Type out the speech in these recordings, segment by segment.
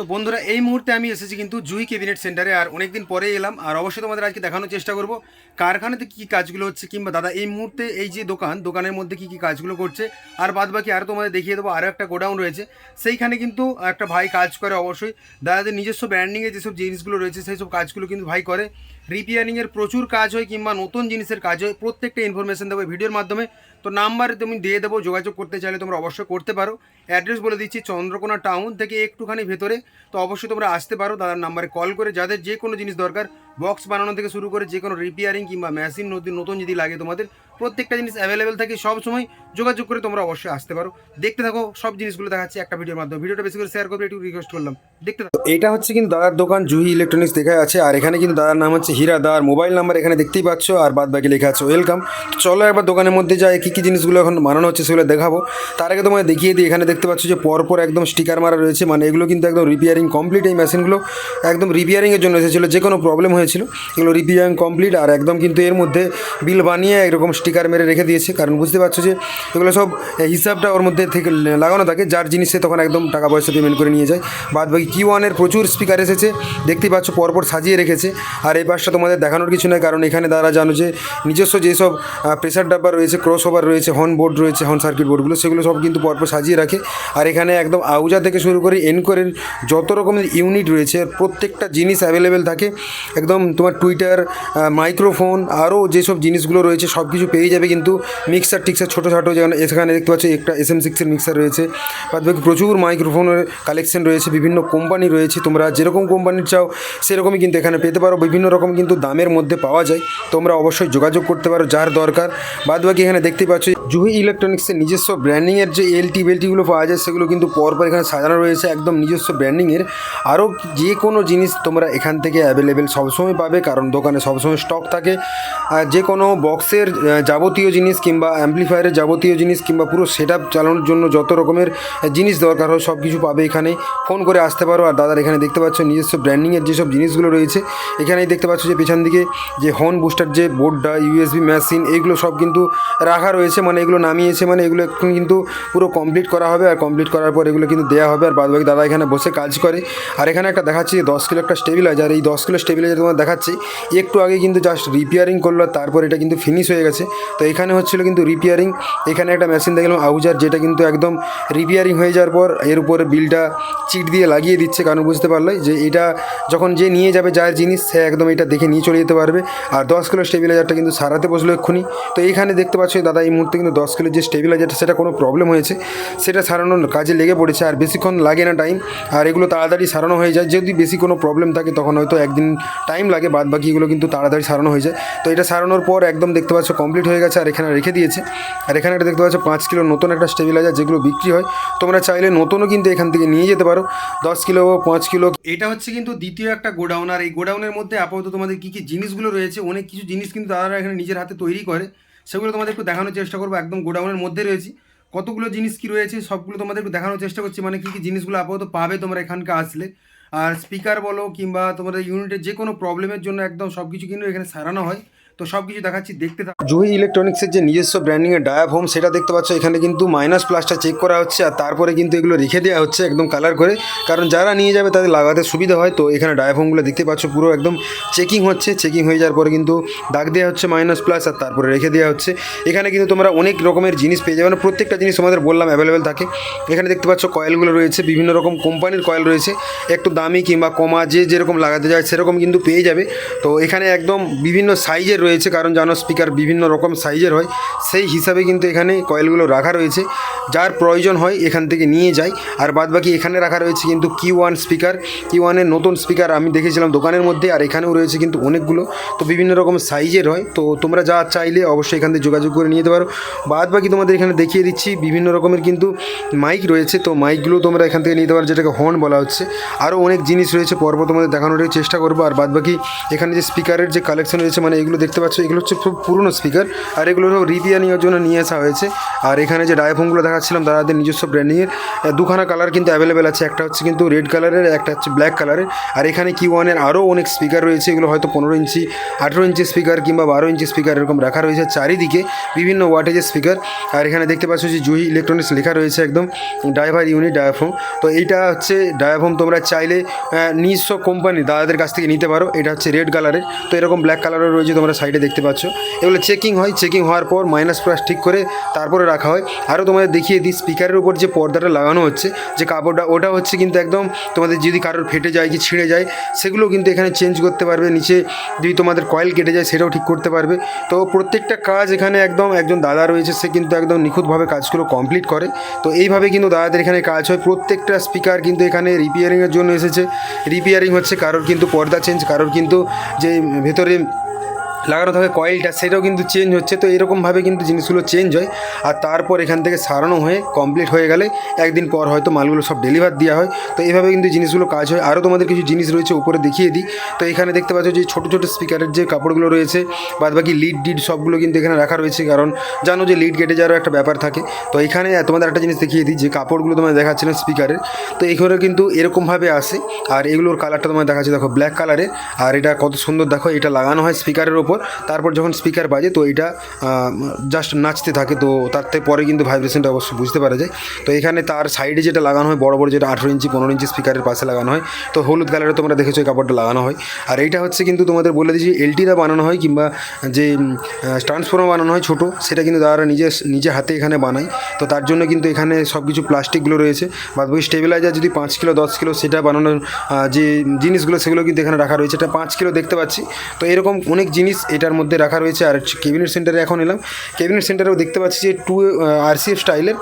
তো বন্ধুরা, এই মুহূর্তে আমি এসেছি কিন্তু জুই ক্যাবিনেট সেন্টারে আর অনেকদিন পরে এলাম। আর অবশ্যই তোমাদের আজকে দেখানোর চেষ্টা করব। কারখানাতে কী কাজগুলো হচ্ছে কিংবা দাদা, এই মুহূর্তে এই যে দোকান, দোকানের মধ্যে কী কী কাজগুলো করছে, আর বাদ বাকি আরও তোমাদের দেখিয়ে দেবো আরও একটা গোডাউন রয়েছে। সেইখানে কিন্তু একটা ভাই কাজ করে অবশ্যই। দাদাদের নিজস্ব ব্র্যান্ডিংয়ে যেসব জিনিসগুলো রয়েছে, সেই সব কাজগুলো কিন্তু ভাই করে। রিপেয়ারিংয়ের প্রচুর কাজ হয় কিংবা নতুন জিনিসের কাজ হয়, প্রত্যেকটা ইনফরমেশন দেবো ভিডিওর মাধ্যমে। তো নাম্বার তুমি দিয়ে দেবো, যোগাযোগ করতে চাইলে তোমরা অবশ্যই করতে পারো। অ্যাড্রেস বলে দিচ্ছি চন্দ্রকোনা টাউন থেকে একটুখানি ভেতরে। তো অবশ্যই তোমরা আসতে পারো দাদার নাম্বারে কল করে যাদের যে কোনো জিনিস দরকার বক্স বানানো থেকে শুরু করে যে কোনো রিপেয়ারিং কিংবা মেশিন নতুন নতুন যদি লাগে তোমাদের, প্রত্যেকটা জিনিস অ্যাভেলেবেল থাকে, সব সময় যোগাযোগ করে তোমরা অবশ্যই আসতে পারো। দেখতে থাকো, সব জিনিসগুলো দেখাচ্ছি একটা ভিডিওর মাধ্যমে। ভিডিওটা বেশি করে শেয়ার করবে, একটু রিকোয়েস্ট করলাম। দেখতে থাকো। এটা হচ্ছে কিন্তু দাদার দোকান, জুহি ইলেকট্রনিক্স দেখা আছে। আর এখানে কিন্তু দাদার নাম হচ্ছে হীরা দার মোবাইল নাম্বার এখানে দেখতেই পাচ্ছ, আর বাদ বাকি লেখা আছে ওয়েলকাম চলো একবার দোকানের মধ্যে যাই, কী কী জিনিসগুলো এখন বানানো হচ্ছে সেগুলো দেখাবো। তার আগে তোমায় দেখিয়ে দিই, এখানে দেখতে পাচ্ছ যে পরপর একদম স্টিকার মারা রয়েছে। মানে এগুলো কিন্তু একদম রিপেয়ারিং কমপ্লিট এই মেশিনগুলো একদম রিপেয়ারিংয়ের জন্য এসেছিল। যে কোনো প্রবলেম হয়েছিল এগুলো রিপেয়ারিং কমপ্লিট আর একদম কিন্তু এর মধ্যে বিল বানিয়ে এরকম স্টিকার মেরে রেখে দিয়েছে। কারণ বুঝতে পারছ যে এগুলো সব হিসাবটা ওর মধ্যে থেকে লাগানো থাকে। যার জিনিসে তখন একদম টাকা পয়সা পেমেন্ট করে নিয়ে যায়। বাদ বাকি কিউ ওয়ানের প্রচুর স্পিকার এসেছে। দেখতেই পাচ্ছ পরপর সাজিয়ে রেখেছে। আর এই পাশটা তোমাদের দেখানোর কিছু নয় কারণ এখানে তারা জানো যে নিজস্ব যেসব প্রেসার ডাব্বা রয়েছে ক্রস ওভার রয়েছে হর্ন বোর্ড রয়েছে হর্ন সার্কিট বোর্ডগুলো সেগুলো সব কিন্তু পরপর সাজিয়ে রাখে। আর এখানে একদম আউজা থেকে শুরু করে এনকোরের যত রকমের ইউনিট রয়েছে, প্রত্যেকটা জিনিস অ্যাভেলেবেল থাকে। একদম তোমার টুইটার মাইক্রোফোন আরও যেসব জিনিসগুলো রয়েছে সব কিছু পেয়ে যাবে কিন্তু মিক্সার টিক্সার ছোটো ছোটো যেমন এখানে দেখতে পাচ্ছ, একটা এস এম সিক্সের মিক্সার রয়েছে। বাদ বাকি প্রচুর মাইক্রোফোনের কালেকশন রয়েছে, বিভিন্ন কোম্পানি রয়েছে। তোমরা যেরকম কোম্পানির চাও, সেরকমই কিন্তু এখানে পেতে পারো। বিভিন্ন রকম কিন্তু দামের মধ্যে পাওয়া যায়। তোমরা অবশ্যই যোগাযোগ করতে পারো, যার দরকার। বাদ বাকি এখানে দেখতে পাচ্ছ জুহি ইলেকট্রনিক্সের নিজস্ব ব্র্যান্ডিংয়ের যে এলটি বেলটিগুলো পাওয়া যায়, সেগুলো কিন্তু পরপর এখানে সাজানো রয়েছে, একদম নিজস্ব ব্র্যান্ডিংয়ের। আরও যে কোনো জিনিস তোমরা এখান থেকে অ্যাভেলেবেল সবসময় পাবে, কারণ দোকানে সবসময় স্টক থাকে। আর যে কোনো বক্সের যাবতীয় জিনিস কিংবা অ্যাম্পলিফায়ারের যাবতীয় জিনিস কিংবা পুরো সেট আপ চালানোর জন্য যত রকমের জিনিস দরকার হয় সব কিছু পাবে এখানে। ফোন করে আসতে পারো। আর দাদার এখানে দেখতে পাচ্ছ নিজস্ব ব্র্যান্ডিংয়ের যেসব জিনিসগুলো রয়েছে, এখানেই দেখতে পাচ্ছ যে পেছন দিকে যে হর্ন বুস্টার যে বোর্ডটা ইউএসবি মেশিন এইগুলো সব কিন্তু রাখা রয়েছে। মানে এগুলো নামিয়েছে মানে এগুলো এখন কিন্তু পুরো কমপ্লিট করা হবে আর কমপ্লিট করার পর এগুলো কিন্তু দেওয়া হবে আর বাদবাকি দাদা এখানে বসে কাজ করে। আর এখানে একটা দেখাচ্ছি দশ কিলো একটা স্টেবিলাইজার এই দশ কিলো স্টেবিলাইজার তোমার দেখাচ্ছি। একটু আগে কিন্তু জাস্ট রিপেয়ারিং করল, তারপর এটা কিন্তু ফিনিশ হয়ে গেছে। তো এখানে হচ্ছিল কিন্তু রিপেয়ারিং এখানে একটা মেশিন দেখলাম আউজার যেটা কিন্তু একদম রিপেয়ারিং হয়ে যাওয়ার পর এর উপরে বিলটা চিট দিয়ে লাগিয়ে দিচ্ছে, কারণ বুঝতে পারল যে এটা যখন যে নিয়ে যাবে যার জিনিস, সে একদম এটা দেখে নিয়ে চলে যেতে পারবে। আর দশ কিলো স্টেবিলাইজারটা কিন্তু সারাতে বসল এক্ষুনি। তো এইখানে দেখতে পাচ্ছ দাদা এই মুহূর্তে কিন্তু দশ কিলোর যে স্টেবিলাইজারটা সেটা কোনো প্রবলেম হয়েছে। সেটা সারানোর কাজে লেগে পড়েছে আর বেশিক্ষণ লাগে না টাইম আর এগুলো তাড়াতাড়ি সারানো হয়ে যায়। যদি বেশি কোনো প্রবলেম থাকে, তখন হয়তো একদিন টাইম লাগে বাদ বাকি এগুলো কিন্তু তাড়াতাড়ি সারানো হয়ে যায়। তো এটা সারানোর পর একদম দেখতে পাচ্ছ কমপ্লিট হয়ে গেছে আর এখানে রেখে দিয়েছে। আর এখানে একটা দেখতে পাচ্ছ পাঁচ কিলো নতুন একটা স্টেবিলাইজার যেগুলো বিক্রি হয়। তোমরা চাইলে নতুনও কিন্তু এখান থেকে নিয়ে যেতে পারো। দশ কিলো, পাঁচ কিলো এটা হচ্ছে কিন্তু দ্বিতীয় একটা গোডাউন। আর এই গোডাউনের মধ্যে আপাতত তোমাদের কী কী জিনিসগুলো রয়েছে, অনেক কিছু জিনিস কিন্তু দাদারা এখানে নিজের হাতে তৈরি করে। সেগুলো তোমাদের একটু দেখানোর চেষ্টা করব, একদম গোডাউনের মধ্যে রয়েছি। কতগুলো জিনিস কি রয়েছে সবগুলো তোমাদের একটু দেখানোর চেষ্টা করছি মানে কী কী জিনিসগুলো আপাতত পাবে তোমরা এখানকে আসলে। আর স্পিকার বলো কিংবা তোমাদের ইউনিটের যে কোনো প্রবলেমের জন্য একদম সব কিছু কিন্তু এখানে সারানো হয়। তো সব কিছু দেখাচ্ছি, দেখতে জুহি ইলেকট্রনিক্সের যে নিজস্ব ব্র্যান্ডিংয়ের ডায়াব হোম সেটা দেখতে পাচ্ছ, এখানে কিন্তু মাইনাস প্লাসটা চেক করা হচ্ছে, আর তারপরে কিন্তু এগুলো রেখে দেওয়া হচ্ছে একদম কালার করে। কারণ যারা নিয়ে যাবে, তাদের লাগাতে সুবিধা হয়, তো এখানে ডায়াব হোমগুলো দেখতে পাচ্ছ, পুরো একদম চেকিং হচ্ছে চেকিং হয়ে যাওয়ার পরে কিন্তু দাগ দেওয়া হচ্ছে মাইনাস প্লাস আর তারপরে রেখে দেওয়া হচ্ছে। এখানে কিন্তু তোমরা অনেক রকমের জিনিস পেয়ে যাবে মানে প্রত্যেকটা জিনিস তোমাদের বললাম অ্যাভেলেবেল থাকে। এখানে দেখতে পাচ্ছ কয়েলগুলো রয়েছে, বিভিন্ন রকম কোম্পানির কয়েল রয়েছে, একটু দামি কিংবা কমা, যে যেরকম লাগাতে যায় সেরকম কিন্তু পেয়ে যাবে। তো এখানে একদম বিভিন্ন সাইজের রয়েছে কারণ জানো স্পিকার বিভিন্ন রকম সাইজের হয়। সেই হিসাবে কিন্তু এখানে কয়েলগুলো রাখা রয়েছে। যার প্রয়োজন হয় এখান থেকে নিয়ে যায় আর বাদ বাকি এখানে রাখা রয়েছে কিন্তু কিউ ওয়ান স্পিকার কিউ ওয়ানের নতুন স্পিকার আমি দেখেছিলাম দোকানের মধ্যে আর এখানেও রয়েছে কিন্তু অনেকগুলো। তো বিভিন্ন রকম সাইজের হয়। তো তোমরা যা চাইলে অবশ্যই এখান থেকে যোগাযোগ করে নিয়ে যেতে পারো। বাদ বাকি তোমাদের এখানে দেখিয়ে দিচ্ছি বিভিন্ন রকমের কিন্তু মাইক রয়েছে। তো মাইকগুলো তোমরা এখান থেকে নিতে পারো, যেটাকে হর্ন বলা হচ্ছে। আরও অনেক জিনিস রয়েছে, পর্ব তোমাদের দেখানোর চেষ্টা করব। আর বাদ বাকি এখানে যে স্পিকারের যে কালেকশন রয়েছে মানে এগুলো দেখতে পাচ্ছ, এগুলো হচ্ছে খুব পুরনো স্পিকার আর এগুলো সব রিপেয়ারিংয়ের জন্য নিয়ে আসা হয়েছে। আর এখানে যে ডায়াফোনগুলো দেখা দেখাচ্ছিলাম দাদাদের নিজস্ব ব্র্যান্ডিংয়ের দুখানা কালার কিন্তু অ্যাভেলেবেল আছে। একটা হচ্ছে কিন্তু রেড কালারের একটা হচ্ছে ব্ল্যাক কালারের আর এখানে কি ওয়ানের আরও অনেক স্পিকার রয়েছে। এগুলো হয়তো পনেরো ইঞ্চি আঠেরো ইঞ্চি স্পিকার কিংবা বারো ইঞ্চি স্পিকার এরকম রাখা রয়েছে চারিদিকে বিভিন্ন ওয়াটেজের স্পিকার আর এখানে দেখতে পাচ্ছ যে জুহি ইলেকট্রনিক্স লেখা রয়েছে একদম ড্রাইভার ইউনিট ডায়াফোম তো এইটা হচ্ছে ডায়াফোম তোমরা চাইলে নিজস্ব কোম্পানি দাদাদের কাছ থেকে নিতে পারো। এটা হচ্ছে রেড কালারের তো এরকম ব্ল্যাক কালারও রয়েছে তোমরা সাইডে দেখতে পাচ্ছ। এগুলো চেকিং হয়। চেকিং হওয়ার পর মাইনাস প্লাস ঠিক করে তারপরে রাখা হয়। আরও তোমাদের দেখিয়ে দিই। স্পিকারের উপর যে পর্দাটা লাগানো হচ্ছে, যে কাপড়টা, ওটা হচ্ছে কিন্তু একদম তোমাদের যদি কারোর ফেটে যায় কি ছিঁড়ে যায়, সেগুলো কিন্তু এখানে চেঞ্জ করতে পারবে। নিচে যদি তোমাদের কয়েল কেটে যায়, সেটাও ঠিক করতে পারবে। তো প্রত্যেকটা কাজ এখানে একদম একজন দাদা রয়েছে, সে কিন্তু একদম নিখুঁতভাবে কাজগুলো কমপ্লিট করে। তো এইভাবে কিন্তু দাদাদের এখানে কাজ হয়। প্রত্যেকটা স্পিকার কিন্তু এখানে রিপেয়ারিংয়ের জন্য এসেছে। রিপেয়ারিং হচ্ছে কারোর কিন্তু পর্দা চেঞ্জ কারোর কিন্তু যে ভেতরে লাগানো থাকে কয়েলটা, সেটাও কিন্তু চেঞ্জ হচ্ছে। তো এরকমভাবে কিন্তু জিনিসগুলো চেঞ্জ হয়। আর তারপর এখান থেকে সারানো হয়ে কমপ্লিট হয়ে গেলে একদিন পর হয়তো মালগুলো সব ডেলিভার দেওয়া হয়। তো এইভাবে কিন্তু জিনিসগুলো কাজ হয়। আরও তোমাদের কিছু জিনিস রয়েছে উপরে দেখিয়ে দিই। তো এখানে দেখতে পাচ্ছ যে ছোটো ছোটো স্পিকারের যে কাপড়গুলো রয়েছে বাদ বাকি লিড ডিড সবগুলো কিন্তু এখানে রাখা রয়েছে। কারণ জানো যে লিড কেটে যাওয়ারও একটা ব্যাপার থাকে। তো এখানে তোমাদের একটা জিনিস দেখিয়ে দিই যে কাপড়গুলো তোমাদের দেখাচ্ছিলাম স্পিকারের তো এখানে কিন্তু এরকমভাবে আসে। আর এগুলোর কালারটা তোমার দেখাচ্ছে। দেখো ব্ল্যাক কালারের আর এটা কত সুন্দর, দেখো এটা লাগানো হয় স্পিকারের ওপর। তারপর যখন স্পিকার বাজে, তো এটা জাস্ট নাচতে থাকে, তো তার থেকে পরে কিন্তু ভাইব্রেশনটা অবশ্যই বুঝতে পারা যায়। তো এখানে তার সাইডে যেটা লাগানো হয়, বড় বড় যেটা আঠেরো ইঞ্চি, পনেরো ইঞ্চি স্পিকারের পাশে লাগানো হয়, তো হলুদ কালারে তোমরা দেখেছ এই কাপড়টা লাগানো হয়। আর এইটা হচ্ছে কিন্তু তোমাদের বলে দিচ্ছি এলটিটা বানানো হয়, কিংবা যে ট্রান্সফর্মার বানানো হয় ছোটো, সেটা কিন্তু তারা নিজে নিজে হাতে এখানে বানায়। তো তার জন্য কিন্তু এখানে সব কিছু প্লাস্টিকগুলো রয়েছে। বাদ বাকি স্টেবিলাইজার যদি পাঁচ কিলো, দশ কিলো সেটা বানানোর যে জিনিসগুলো, সেগুলো কিন্তু এখানে রাখা রয়েছে। এটা পাঁচ কিলো দেখতে পাচ্ছি। তো এরকম অনেক জিনিস এটার মধ্যে রাখা রয়েছে আর কেবিনেট সেন্টারে এখন এলাম। কেবিনেট সেন্টারেও দেখতে পাচ্ছি যে টু আরসিএফ স্টাইলের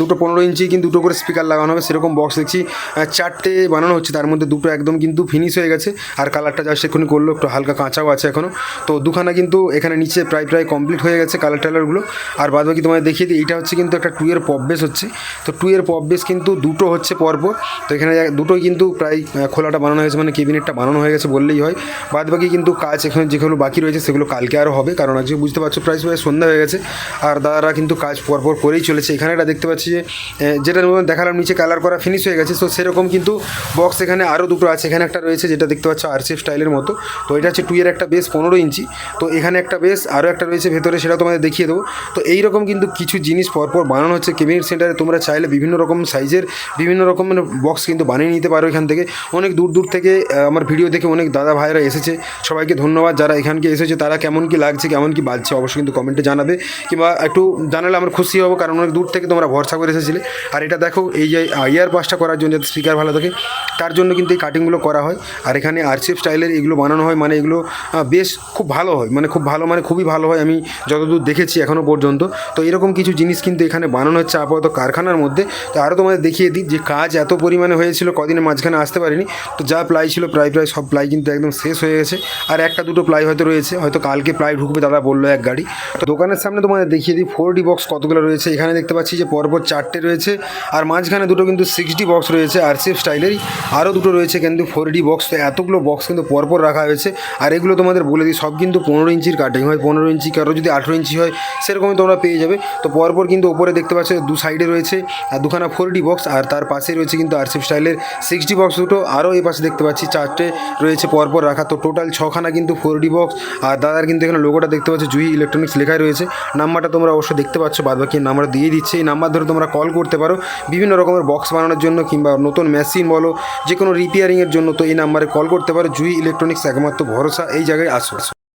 দুটো পনেরো ইঞ্চি কিন্তু দুটো করে স্পিকার লাগানো হবে, সেরকম বক্স দেখছি। চারটে বানানো হচ্ছে, তার মধ্যে দুটো একদম কিন্তু ফিনিশ হয়ে গেছে। আর কালারটা জাস্ট এক্ষুনি করল, একটু হালকা কাঁচাও আছে এখনও তো দুখানা কিন্তু এখানে নিচে প্রায় প্রায় কমপ্লিট হয়ে গেছে কালার টালারগুলো আর বাদ বাকি তোমায় দেখিয়ে দিই এটা হচ্ছে কিন্তু একটা টু এর পপ বেস হচ্ছে। তো টু এর পপ বেস কিন্তু দুটো হচ্ছে পরপর। তো এখানে দুটোই কিন্তু প্রায় খোলাটা বানানো হয়েছে মানে কেবিনেটটা বানানো হয়ে গেছে বললেই হয়। বাদ বাকি কিন্তু কাজ এখানে যেগুলো বাকি রয়েছে সেগুলো কালকে আরও হবে, কারণ আজকে বুঝতে পারছ প্রায় প্রায় সন্ধ্যা হয়ে গেছে। আর দাদারা কিন্তু কাজ পরপর করেই চলেছে। এখানে এটা দেখতে পাচ্ছি যে যেটা দেখালাম নিচে কালার করা ফিনিশ হয়ে গেছে। তো সেরকম কিন্তু বক্স এখানে আরও দুটো আছে। এখানে একটা রয়েছে যেটা দেখতে পাচ্ছ আরসিএফ স্টাইলের মতো। তো এটা হচ্ছে টু এর একটা বেস পনেরো ইঞ্চি। তো এখানে একটা বেস আরও একটা রয়েছে ভেতরে সেটা তোমাদের দেখিয়ে দেবো। তো এই রকম কিন্তু কিছু জিনিস পরপর বানানো হচ্ছে। কেবিনেট সেন্টারে তোমরা চাইলে বিভিন্ন রকম সাইজের বিভিন্ন রকমের বক্স কিন্তু বানিয়ে নিতে পারো এখান থেকে। অনেক দূর দূর থেকে আমার ভিডিও দেখে অনেক দাদা ভাইরা এসেছে। সবাইকে ধন্যবাদ। যারা এখানকে এসেছে তারা কেমন কি লাগছে, কেমন কি বাজছে, অবশ্যই কিন্তু কমেন্টে জানাবে। কিংবা একটু জানালে আমার খুশি হব, কারণ অনেক দূর থেকে তোমরা ভরসা করে এসেছিলে। আর এটা দেখো, এই যে ইয়ার পাসটা করার জন্য, যাতে স্পিকার ভালো থাকে, তার জন্য কিন্তু এই কাটিংগুলো করা হয়। আর এখানে আরসিএফ স্টাইলের এগুলো বানানো হয় মানে এগুলো বেশ খুব ভালো হয় মানে খুব ভালো মানে খুবই ভালো হয়, আমি যতদূর দেখেছি এখনও পর্যন্ত। তো এরকম কিছু জিনিস কিন্তু এখানে বানানো হচ্ছে আপাতত কারখানার মধ্যে। তো আরও তোমাদের দেখিয়ে দিই যে কাজ এত পরিমাণে হয়েছিল, কদিনের মাঝখানে আসতে পারিনি। তো যা প্লাই ছিল, প্রায় প্রায় সব প্লাই কিন্তু একদম শেষ হয়ে গেছে। আর একটা দুটো প্লাই হয়তো রয়েছে। হয়তো কালকে প্লাই ঢুকবে, দাদা বলল এক গাড়ি। তো দোকানের সামনে তোমাদের দেখিয়ে দিই ফোর ডি বক্স কতগুলো রয়েছে। এখানে দেখতে পাচ্ছি যে পরপর চারটে রয়েছে, আর মাঝখানে দুটো কিন্তু সিক্স ডি বক্স রয়েছে আরসিএফ স্টাইলেরই আরও দুটো রয়েছে কিন্তু ফোর ডি বক্স তো এতগুলো বক্স কিন্তু পরপর রাখা হয়েছে, আর এগুলো তোমাদের বলে দিই, সব কিন্তু পনেরো ইঞ্চির কাটিং হয়। পনেরো ইঞ্চি কারও যদি আঠেরো ইঞ্চি হয়, সেরকমই তোমরা পেয়ে যাবে। তো পরপর কিন্তু ওপরে দেখতে পাচ্ছ দু সাইডে রয়েছে, আর দুখানা ফোর ডি বক্স আর তার পাশে রয়েছে কিন্তু আরসিএফ স্টাইলের সিক্স ডি বক্স দুটো। আরও এই পাশে দেখতে পাচ্ছি চারটে রয়েছে পরপর রাখা। তো টোটাল ছখানা কিন্তু ফোর ডি বক্স আর দাদার কিন্তু এখানে লোগোটা দেখতে পাচ্ছ, জুই ইলেকট্রনিক্স লেখাই রয়েছে। নাম্বারটা তোমরা অবশ্যই দেখতে পাচ্ছ বাদ বাকি নাম্বার দিয়ে দিচ্ছে। এই নাম্বার ধরে তোমরা কল করতে পারো। বিভিন্ন রকমের বক্স বানানোর জন্য কিংবা নতুন মেশিন বলো যে কোনো রিপেয়ারিংয়ের জন্য তো এই নাম্বারে কল করতে পারো। জুই ইলেকট্রনিক্স একমাত্র ভরসা, এই জায়গায় আসো।